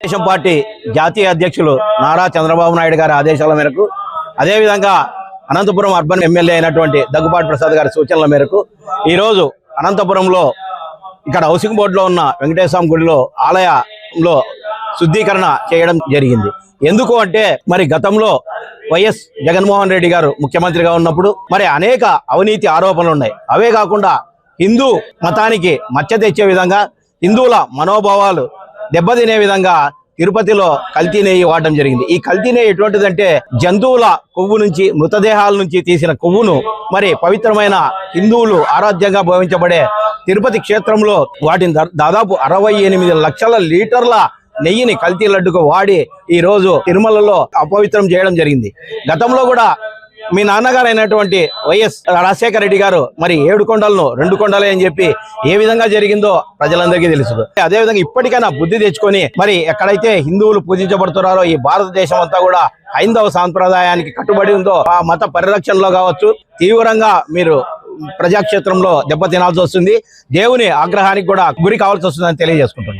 Telugu Desam party జాతీయ అధ్యక్షులు నారా చంద్రబాబు నాయుడు గారి ఆదేశాల మేరకు అదేవిధంగా అనంతపురం అర్బన్ ఎమ్మెల్యే అయినటువంటి దగ్గుపాటి ప్రసాద్ గారి సూచనల మేరకు ఈరోజు అనంతపురంలో ఇక్కడ హౌసింగ్ బోర్డులో ఉన్న వెంకటేశ్వర గుడిలో ఆలయంలో శుద్ధీకరణ చేయడం జరిగింది. ఎందుకు అంటే మరి గతంలో వైఎస్ జగన్మోహన్ రెడ్డి గారు ముఖ్యమంత్రిగా ఉన్నప్పుడు మరి అనేక అవినీతి ఆరోపణలు ఉన్నాయి. అవే కాకుండా హిందూ మతానికి మచ్చ తెచ్చే విధంగా హిందువుల మనోభావాలు దెబ్బతినే విధంగా తిరుపతిలో కల్తీ నెయ్యి వాడడం జరిగింది. ఈ కల్తీ నెయ్యి ఎటువంటిదంటే జంతువుల కొవ్వు నుంచి మృతదేహాల నుంచి తీసిన కొవ్వును మరి పవిత్రమైన హిందువులు ఆరాధ్యంగా భావించబడే తిరుపతి క్షేత్రంలో వాటిని దా- దాదాపు అరవై ఎనిమిది లక్షల లీటర్ల నెయ్యిని కల్తీ లడ్డుకు వాడి ఈ రోజు తిరుమలలో అపవిత్రం చేయడం జరిగింది. గతంలో కూడా మీ నాన్నగారు అయినటువంటి వైఎస్ రాజశేఖర రెడ్డి గారు మరి ఏడు కొండలను రెండు కొండలే అని చెప్పి ఏ విధంగా జరిగిందో ప్రజలందరికీ తెలుసు. అదే విధంగా ఇప్పటికైనా బుద్ధి తెచ్చుకొని మరి ఎక్కడైతే హిందువులు పూజించబడుతున్నారో ఈ భారతదేశం అంతా కూడా హైందవ సాంప్రదాయానికి కట్టుబడి ఉందో ఆ మత పరిరక్షణలో కావచ్చు తీవ్రంగా మీరు ప్రజాక్షేత్రంలో దెబ్బతినాల్సి వస్తుంది. దేవుని ఆగ్రహానికి కూడా గురి కావాల్సి వస్తుందని తెలియజేసుకుంటున్నాం.